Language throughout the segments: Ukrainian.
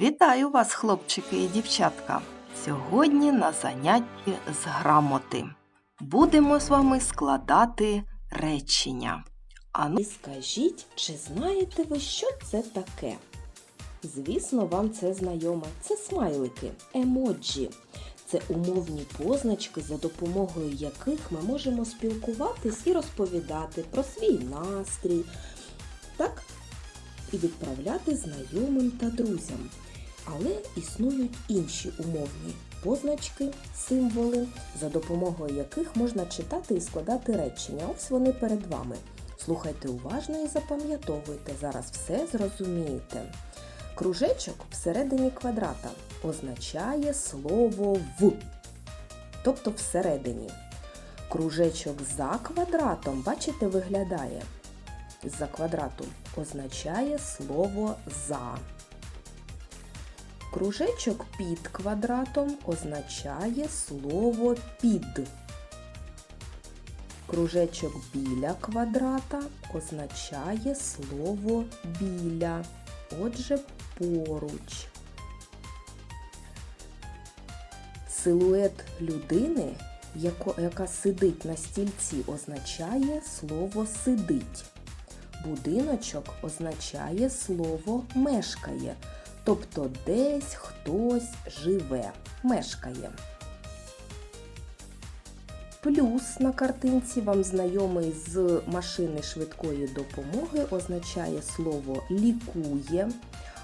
Вітаю вас, хлопчики і дівчатка! Сьогодні на занятті з грамоти. Будемо з вами складати речення. А ну, скажіть, чи знаєте ви, що це таке? Звісно, вам це знайоме. Це смайлики, емоджі. Це умовні позначки, за допомогою яких ми можемо спілкуватись і розповідати про свій настрій, так? І відправляти знайомим та друзям. Але існують інші умовні позначки, символи, за допомогою яких можна читати і складати речення. Ось вони перед вами. Слухайте уважно і запам'ятовуйте, зараз все зрозумієте. Кружечок всередині квадрата означає слово в, тобто всередині. Кружечок за квадратом, бачите, виглядає за квадрату означає слово за. Кружечок під квадратом означає слово під. Кружечок біля квадрата означає слово біля. Отже, поруч. Силует людини, яка сидить на стільці, означає слово сидить. Будиночок означає слово мешкає, тобто десь хтось живе, мешкає. Плюс на картинці вам знайомий з машини швидкої допомоги означає слово лікує.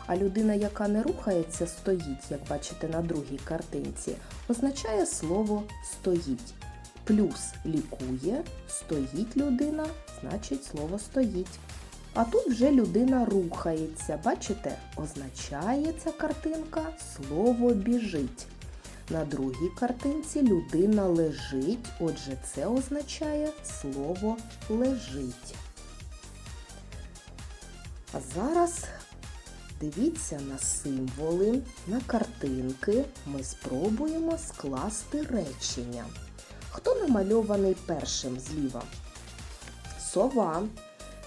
А людина, яка не рухається, стоїть, як бачите на другій картинці, означає слово стоїть. Плюс лікує, стоїть людина, значить слово стоїть. А тут вже людина рухається. Бачите, означає ця картинка слово біжить. На другій картинці людина лежить, отже, це означає слово лежить. А зараз дивіться на символи, на картинки. Ми спробуємо скласти речення. Хто намальований першим зліва? Сова.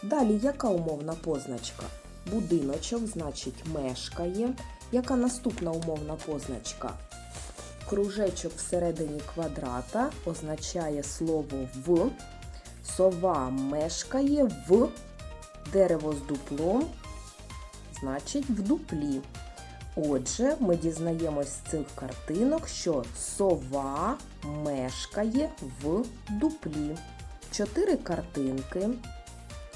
Далі яка умовна позначка? Будиночок, значить, мешкає. Яка наступна умовна позначка? Кружечок всередині квадрата означає слово в. Сова мешкає в дерево з дуплом, значить в дуплі. Отже, ми дізнаємось з цих картинок, що сова мешкає в дуплі. Чотири картинки,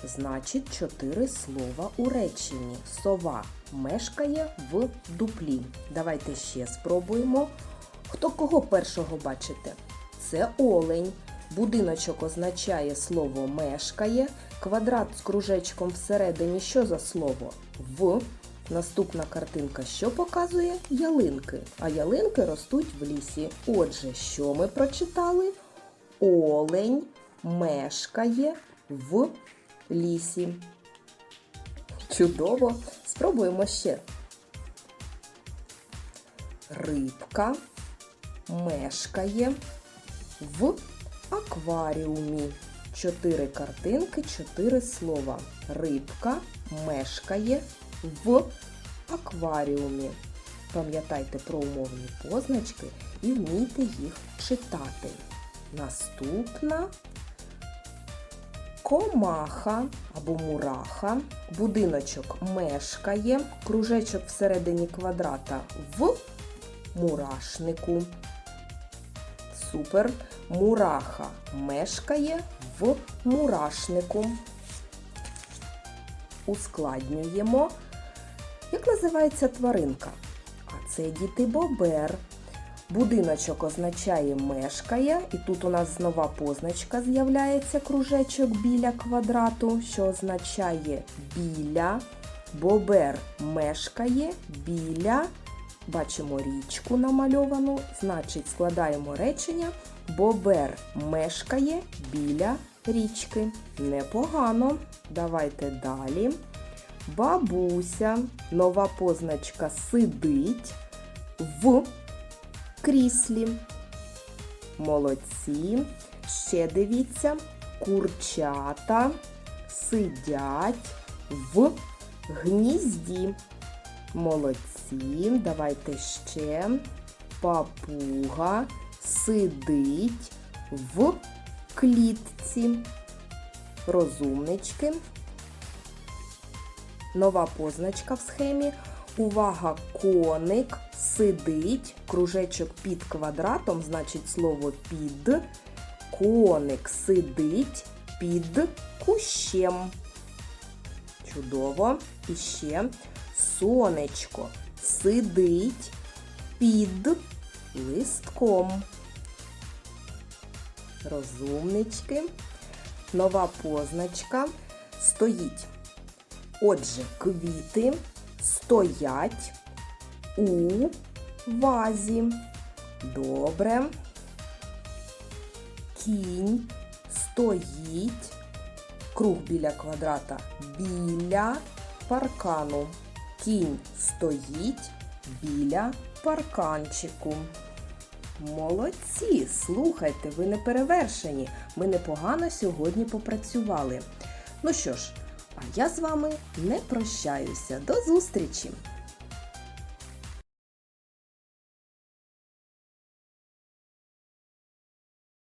значить чотири слова у реченні. Сова мешкає в дуплі. Давайте ще спробуємо. Хто кого першого бачите? Це олень. Будиночок означає слово мешкає. Квадрат з кружечком всередині що за слово? В. Наступна картинка що показує? Ялинки. А ялинки ростуть в лісі. Отже, що ми прочитали? Олень мешкає в лісі. Чудово! Спробуємо ще. Рибка мешкає в акваріумі. Чотири картинки, чотири слова. Рибка мешкає в акваріумі. Пам'ятайте про умовні позначки і вмійте їх читати. Наступна комаха або мураха. Будиночок мешкає. Кружечок всередині квадрата в мурашнику. Супер. Мураха мешкає в мурашнику. Ускладнюємо. Як називається тваринка? А це діти бобер. Будиночок означає мешкає, і тут у нас нова позначка з'являється кружечок біля квадрату, що означає біля. Бобер мешкає біля. Бачимо річку намальовану, значить складаємо речення. Бобер мешкає біля річки. Непогано. Давайте далі. Бабуся, нова позначка сидить в кріслі. Молодці. Ще дивіться. Курчата сидять в гнізді. Молодці. Давайте ще. Папуга сидить в клітці. Розумнички. Нова позначка в схемі. Увага, коник сидить. Кружечок під квадратом, значить слово під. Коник сидить під кущем. Чудово. І ще сонечко сидить під листком. Розумнички. Нова позначка стоїть. Отже, квіти стоять у вазі. Добре. Кінь стоїть. Круг біля квадрата біля паркану. Кінь стоїть біля парканчику. Молодці! Слухайте, ви не перевершені. Ми непогано сьогодні попрацювали. Ну що ж, а я з вами не прощаюся. До зустрічі!